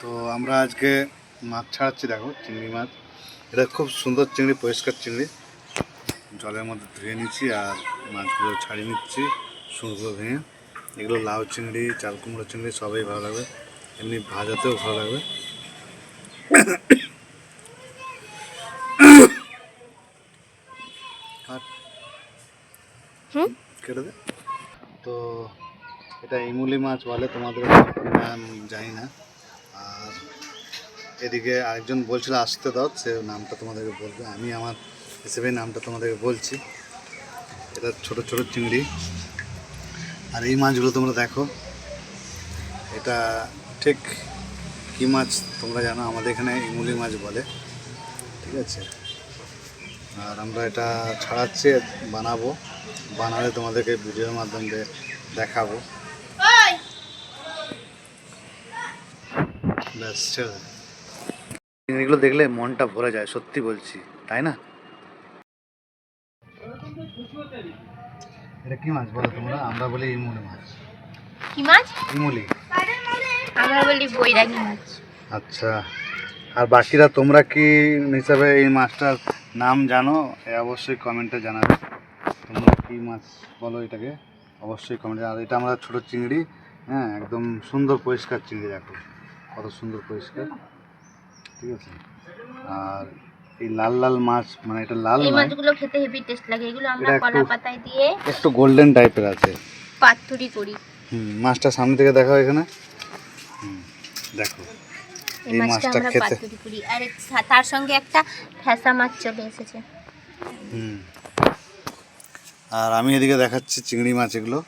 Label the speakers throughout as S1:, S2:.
S1: তো আমরা আজকে মাছ ছাড়াচ্ছি দেখো চিংড়ি মাছ। এটা খুব সুন্দর চিংড়ি পরিষ্কার চিংড়ি। জলের মধ্যে ধুয়ে নিচ্ছি আর মাছগুলো ছাড়িয়ে নিচ্ছি সুরগুলো ভেঙে এগুলো লাউ চিংড়ি চাল কুমড়ো চিংড়ি সবই ভালো লাগবে। এমনি ভাজাতেও ভালো লাগবে। কেটে দে। তো এটা ইমুলি মাছ বলে তোমাদের নাম জানি না। আর এদিকে আরেকজন বলছিল, আসতে দাও, সে নামটা তোমাদেরকে বলবে। আমি আমার হিসেবে নামটা তোমাদেরকে বলছি। এটা ছোট ছোট চিংড়ি। আর এই মাছগুলো তোমরা দেখো। এটা ঠিক কী মাছ তোমরা জানো? আমাদের এখানে ইমুলি মাছ বলে। ঠিক আছে? আর আমরা এটা ছাড়াচ্ছি, বানাবো। বানালে তোমাদেরকে ভিডিওর মাধ্যমে দেখাবো। এগুলো দেখলে মনটা ভরে যায় সত্যি বলছি তাই না? এটা কি মাছ বলো তোমরা? আমরা বলি ইমুলি মাছ।
S2: কি মাছ?
S1: ইমুলি।
S2: আমরা বলি বৈরাগী মাছ।
S1: আচ্ছা আর বাকিরা তোমরা কি হিসাবে এই মাছটার নাম জানো? এ অবশ্যই কমেন্টে জানাবে। তোমরা কি মাছ বলো এটাকে? অবশ্যই কমেন্টে আর এটা আমরা ছোট চিংড়ি হ্যাঁ একদম সুন্দর পরিষ্কার চিংড়ি দেখো। কত সুন্দর পরিষ্কার। ঠিক আছে? আর এই লাল লাল মাছ মানে এটা লাল
S2: এই মাছগুলো খেতে হেভি টেস্ট লাগে। এগুলো আমরা কলা পাতায় দিয়ে
S1: একটু গোল্ডেন টাইপের আছে।
S2: পাতুরি করি।
S1: হুম মাছটা সামনে থেকে দেখাও এখানে। হুম দেখো।
S2: এই মাছটা আমরা পাতুরি করি। আর তার সঙ্গে একটা ফ্যাসা মাছ চলে এসেছে।
S1: হুম। আর আমি এদিকে দেখাচ্ছি চিংড়ি মাছ এগুলো।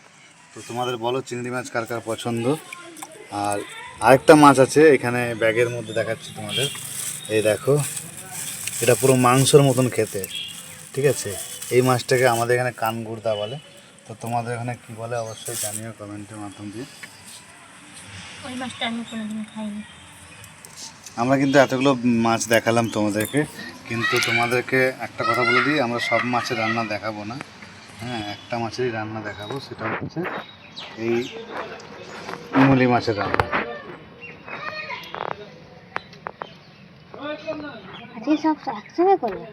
S1: তো তোমাদের বলো চিংড়ি মাছ কার কার পছন্দ? আর আরেকটা মাছ আছে এখানে ব্যাগের মধ্যে দেখাচ্ছি তোমাদের। এই দেখো এটা পুরো মাংসর মতন খেতে ঠিক আছে? এই মাছটাকে আমাদের এখানে কানগুড়দা বলে। তো তোমাদের এখানে কি বলে অবশ্যই জানিও কমেন্টের মাধ্যম দিয়ে।
S2: ওই মাছটা আমি কোনোদিন খাইনি।
S1: আমরা কিন্তু এতগুলো মাছ দেখালাম তোমাদেরকে কিন্তু তোমাদেরকে একটা কথা বলে দিই আমরা সব মাছের রান্না দেখাবো না। হ্যাঁ একটা মাছেরই রান্না দেখাবো সেটা হচ্ছে এই ইমলি মাছের রান্না।
S2: আজকে সব একসঙ্গে করবে